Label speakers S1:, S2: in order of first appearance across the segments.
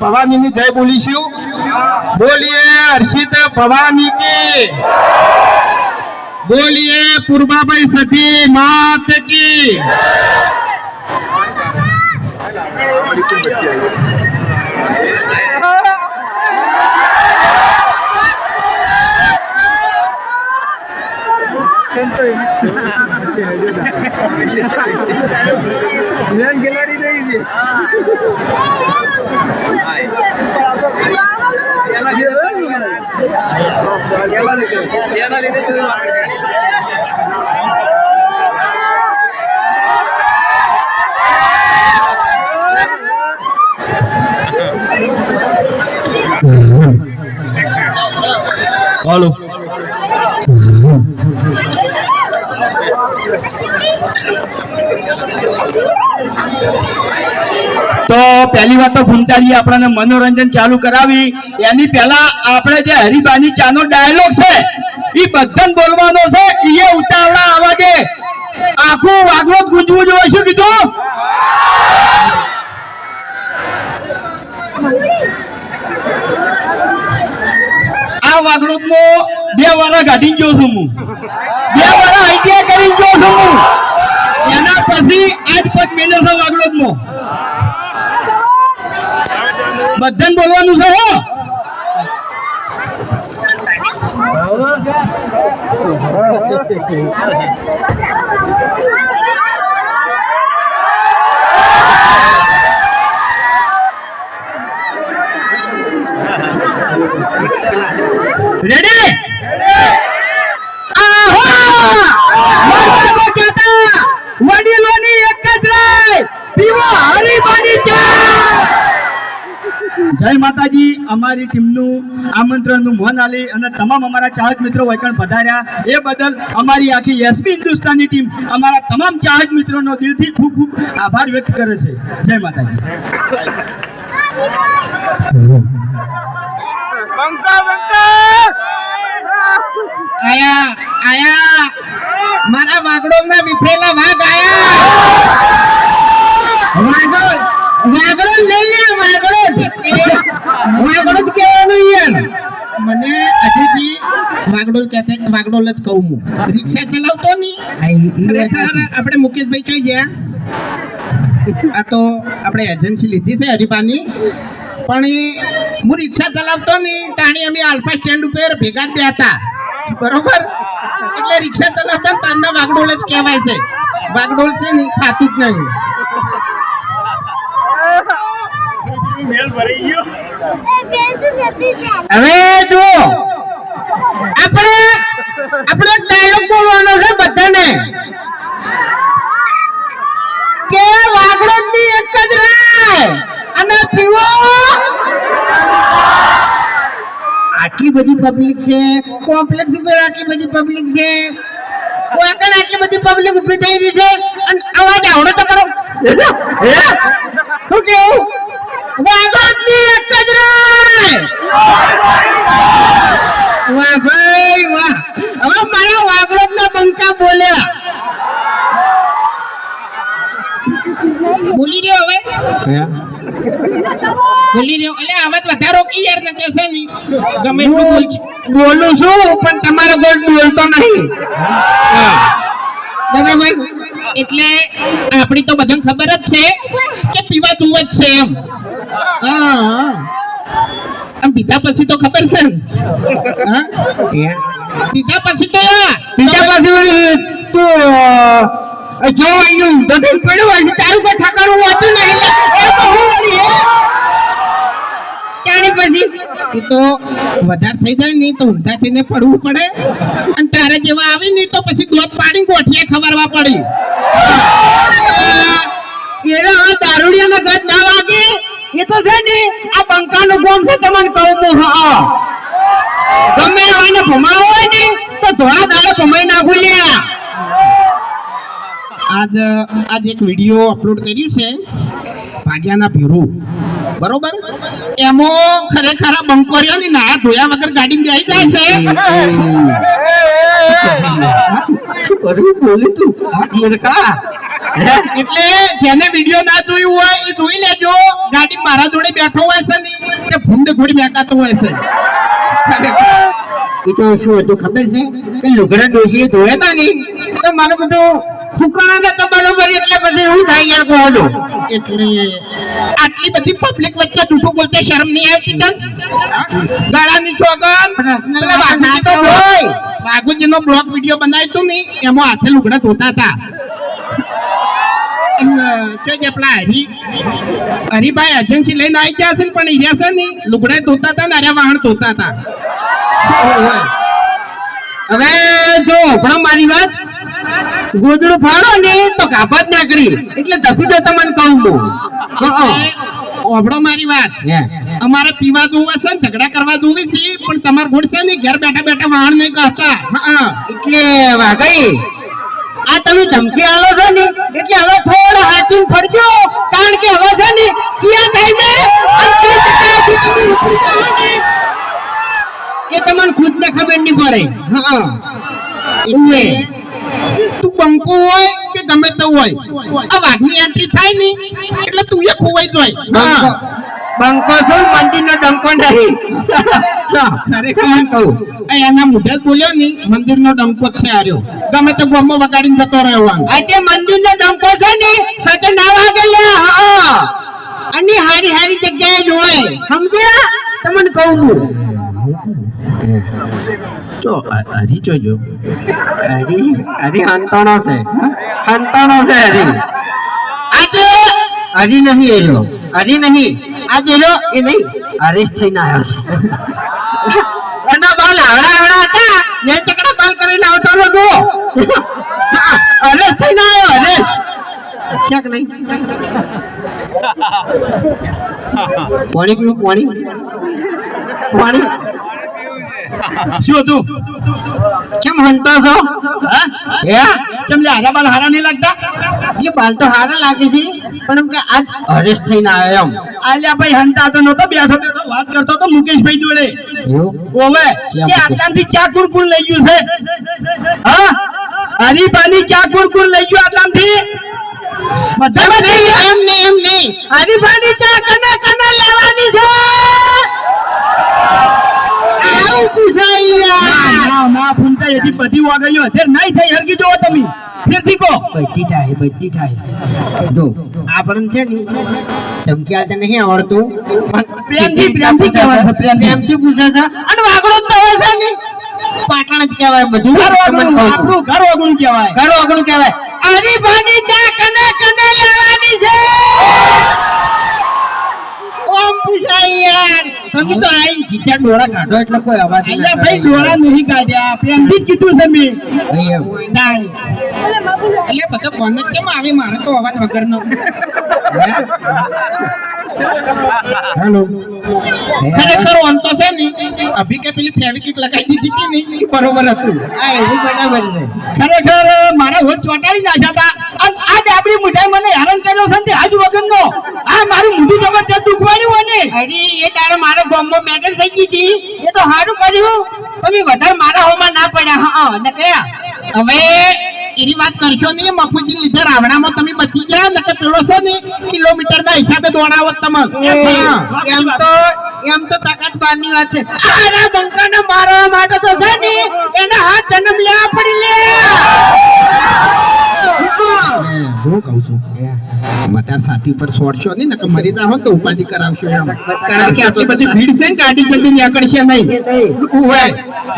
S1: ભવાનીની જય બોલીશું. બોલીએ હર્ષિત ભવાની કી. બોલીએ પૂર્વાભાઈ સતી માત કી. İnan Gelari'deyiz. Yanali'de şöyle var. Alo. તો પહેલી વાત તો ભૂમતાજી આપણને મનોરંજન ચાલુ કરાવી. એની પહેલા આપણે જે હરિબાની ચાનો ડાયલોગ છે એ બધાને બોલવાનો છે. એ ઉતાવળા અવાજે આખું વાગવત ગુંજવું જોઈએ. શું કીધું? આ વાગણુક બે વાળા કાઢી ગયો છું હું. બે વાળા આઈટીઆઈ કરી ગયો છું હું એના પછી આજ પગ મેલે છે વાગડોદમાં બધાને બોલવાનું છે હો. વડીલોની એક જ રાય પીવો હરીબાની ચા જય માતાજી અમારી ટીમનું આમંત્રણનું મોહન આલી અને તમામ અમારા ચાહક મિત્રો વૈકણ પધાર્યા. એ બદલ અમારી આખી એસપી હિન્દુસ્તાની ટીમ અમારા તમામ ચાહક મિત્રોનો દિલથી ખૂબ ખૂબ આભાર વ્યક્ત કરે છે. જય માતાજી.
S2: આયા આયા. મારા વાગડોળના વિફરેલા વાઘ આયા. વાગડોલ વાગડોલ લઈ લે વાગડોલ વાગડોલ જ કહેવાનું યાર. મને હજુથી વાગડોલ કહેતે વાગડોલ જ કહું હું. રિક્ષા ચલાવતો નહીં. આપણે મુકેશભાઈ ચોઈ ગયા? આ તો આપણે એજન્સી લીધી છે હરિપાની. પણ એ હું રિક્ષા ચલાવતો નહીં. તાણી અમે આલ્ફા સ્ટેન્ડ ઉપર ભેગા જ હતા. બરોબર? એટલે રિક્ષા ચલાવતા તારના વાગડોળ જ કહેવાય છે. વાગડોળ છે ને ખાતું જ નહીં. હવે જો આપણે આપણે ડાયલોગ બોલવાનો છે બધાને કે વાગડોળની એક જ રાય અને પીવો આટલી બધી પબ્લિક છે કોમ્પ્લેક્સ ઉપર આટલી બધી પબ્લિક છે. આગળ આટલી બધી પબ્લિક ઊભી થઈ રહી છે? અને અવાજ આવડો તો કરો. શું કેવું? વાગડની એક વાહ ભાઈ, વાહ. હવે મારા વાગડના બંકા બોલ્યા. બોલી રહ્યો હવે? ભૂલી રહ્યો? એટલે આવાજ વધારો કી યાર ને કહેશે નહીં ગમે બોલ છું પણ તમારો ગોળ બોલતો નહીં. બરાબર? એટલે આપણી તો બધાને ખબર જ છે કે પીવા તું જ છે એમ. હા હા. આમ પીધા પછી તો ખબર છે ને? હા? પીધા પછી તો પીધા પછી તું જો અહીંયા દધન પડ્યું હોય તારું કોઈ ઠકાણું હોતું નહીં. જાય તો ઊંધા પડે. અને તારે જેવા આવી ને, તો વાગે. એ છે ને, આ બંકાનું ગોમ છે, તમને કહું હા ગમે આને ભમાવો હોય ને, તો ધોળા દાડે ભમાઈ નાખું લ્યા. આજ આજ એક વીડિયો અપલોડ કર્યું છે, ભાગ્યાના ભીરુ. બરોબર? એમાં ખરેખર બંકોરીઓ ની ના ધોયા વગર ગાડી જાય જાય છે. કરવું બોલી એટલે જેને વીડિયો ના જોયું હોય એ જોઈ લેજો. ગાડી મારા જોડે બેઠો હોય છે ને ઘોડી ઘોડી મેકાતો હોય છે.
S3: એ તો શું હતું ખબર છે? કે લુગડા ડોશીએ ધોયા હતા ને? તો મારું બધું ફૂકાણા હતા બરોબર એટલે પછી હું થાય યાર કોહડો
S2: એટલે આટલી બધી પબ્લિક વચ્ચે જૂઠું બોલતે શરમ નહીં આવતી તન? ગાળાની
S3: છોકન
S2: પેલા વાઘુજી તો
S3: હોય
S2: વાઘુજી નો બ્લોગ વીડિયો બનાવ્યો તું નહીં એમાં હાથે લુગડા ધોતા હતા. હરીભાઈ એજન્સી લઈને આવી ગયા છે ને પણ ઈર્યા છે ને લુગડા ધોતા હતા ને ધોતા હતા.
S3: હવે જો પણ મારી વાત. ગોદડું ફાડો ને તો કાપત ના કરી એટલે ધપી તો તમને કહું હું
S2: ઓભળો મારી વાત. અમારે પીવા જોવે છે ને ઝઘડા કરવા જોવી છે પણ તમાર ગોળ છે ને ઘેર બેઠા બેઠા વાહણ નહીં કહેતા હા
S3: એટલે વાઘઈ આ તમે ધમકી આલો છો ને એટલે હવે થોડા હાથીને ફરજો કારણ કે હવે છે ને ચિયા થાય ને અને તે જગ્યાએથી તમે ઉપડી જાઓ ને, એ તમને ખુદ ને ખબર નહીં પડે. હા
S2: એટલે બંકો હોય કે ગમે તે હોય. આ વાઘની એન્ટ્રી થાય ને એટલે તું એ ખોવાઈ જાય.
S3: બંકો.
S2: હા.
S3: મંદિર નો ડંકો નહીં
S2: ખરેખર કહું એના મુઢે બોલ્યો ને મંદિરનો ડંકો જ છે આર્યો. ગમે તે ગોમો વગાડીને જતો રહ્યો
S3: આજે મંદિર મંદિરનો ડંકો છે ને સાચે ના વાગે હા. અને હારી હારી જગ્યાએ જોવાય સમજ્યા? તમને કહું
S2: તો હરી જોજો.
S3: હરી હરી હંતણો છે. હંતણો છે હરી આજે હરી નહીં એલો હરી નહીં. આજે એલો એ નહીં. અરેસ્ટ થઈને આવ્યો છે. એના બાલ હવડા હવડા હતા. ને ચકડા બાલ કરીને આવતો હતો અરેસ્ટ થઈને આવ્યો હરેશ છે કે નહીં. પાણી પીવું પાણી? પાણી?
S1: શું હતું
S3: કેમ હંતો છો?
S1: હે? ચમ લે હારા બાલ હારા નહીં લાગતા?
S3: એ બાલ તો હારા લાગે છે પણ એમ કે આજ હરેશ થઈને આવ્યો એમ.
S1: આલ્યા ભાઈ હંતા તો નતો બેઠો બેઠો વાત કરતો તો મુકેશભાઈ જોડે. ઓવે કે આટલામથી ચા કુણ લઈ ગયું છે? હા? હરીફાની ચા કુરકુર લઈ ગયું આટલામથી બધા
S3: એમ નહીં એમ નહીં. હરીફાની ચા કને કને લેવાની છે આવું પૂછાય યાર
S1: ના ના ફૂંટા એથી બધી વાગડીઓ અત્યારે નહીં થઈ હરકી જોવો તમે. ફેરથી કહો.
S3: બધી થાય બધી થાય. જો આપણને છે ને ધમકી તો નહીં આવડતું પણ
S1: પ્રેમથી- પ્રેમથી કહેવાય છે, પ્રેમથી.
S3: પૂછે છે અને વાગડો તો હોય છે ને. પાટણ જ કહેવાય બધું.
S1: ઘર વાગણું આપણું ઘર વાગણું કહેવાય.
S3: ઘર વાગણું કહેવાય. હરીફાની ચા કને કને લેવાની છે? ઓમ પૂછાય યાર. તમે તો આઈને જીત્યા ડોળા કાઢો. એટલે કોઈ અવાજ નહીં
S1: અહીંયા ભાઈ ડોળા નહીં કાઢ્યા. પ્રેમથી કીધું છે મેં.
S3: ભાઈ
S2: એટલે બધા બંધ જ કેમ આવી? મારે તો અવાજ વગરનો.
S3: હેલો.
S2: ખરેખર ઓન તો છે ને અભી કે પેલી ફેવિકિક લગાવી દીધી હતી ને એ બરોબર હતું.
S3: આ એ બરાબર છે.
S1: ખરેખર મારા હોઠ ચોંટાડી નાખ્યા હતા. અને આ ડાબડી મુઠાઈ મને હેરાન કર્યો છે ને આજ વગરનો. આ મારું મોઢું જબરજસ્ત દુખવાડ્યું ને.
S3: અરે એ તારે મારા ગામમાં મેટર થઈ ગઈ હતી. એ તો સારું કર્યું. તમે વધારે મારા હોમાં ના પડ્યા. હા ને કયા
S2: હવે એની વાત કરશો નહીં મફુજી લીધે રાવણામાં તમે બચી ગયા ને પેલો છે ને કિલોમીટર ના હિસાબે દોડાવો તમે.
S3: એમ તો એમ તો તાકાત બારની વાત છે. આના બંકાને મારવા માટે તો છે ને એના હાથ જન્મ લેવા પડી લે.
S2: હું કહું છું મતાર સાથી ઉપર છોડશો નહીં ને મરી હો તો ઉપાધિ કરાવશો એમ. કારણ કે આટલી બધી ભીડ છે ને ગાડી જલ્દી નીકળશે નહીં. ઉવે.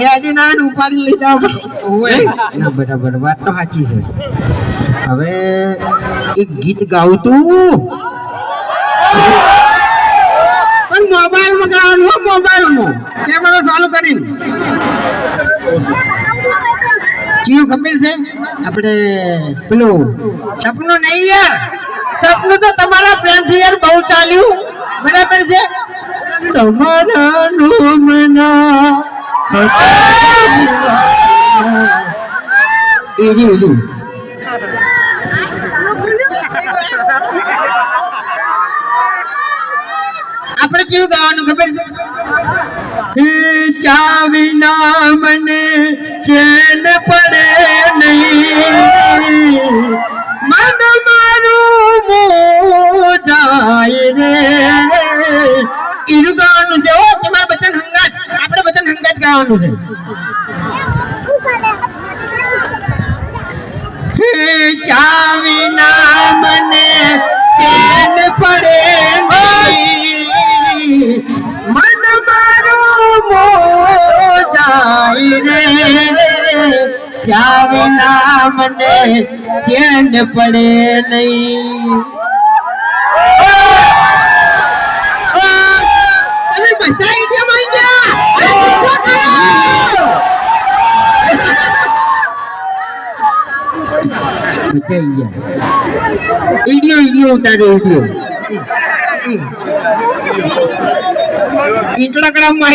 S3: યાદી ના ને ઉપાડી લઈ ના બરાબર વાત તો સાચી છે. હવે એક ગીત ગાવું તું. પણ મોબાઈલમાં ગાવાનું મોબાઈલમાં. કેમેરો ચાલુ કરીને. જીવ ખબર છે? આપણે પેલું સપનું નહીં યાર. સપનું તો તમારા પ્રેમથી યાર બહુ ચાલ્યું. બરાબર છે?
S1: તમારા નોમના.
S3: એરી ini. આપણે કેવું ગાવાનું ખબર?
S1: ચાવિના મને ચેન પડે નહીં. મન મારું મો જાય રે.
S3: ઈરું ગાવાનું છે. ઓ, તમારે વચન હંગાત. આપણે વચન હંગાત ગાવાનું છે. હે ચાવીના મને ચેન પડે. મન મારું મોજાય રે ચાવીના મને ચેન પડે નહીં તમે બધા ઈડિયો ઈડિયો ઉતારો ઈડિયો ઇન્સ્ટાગ્રામમાં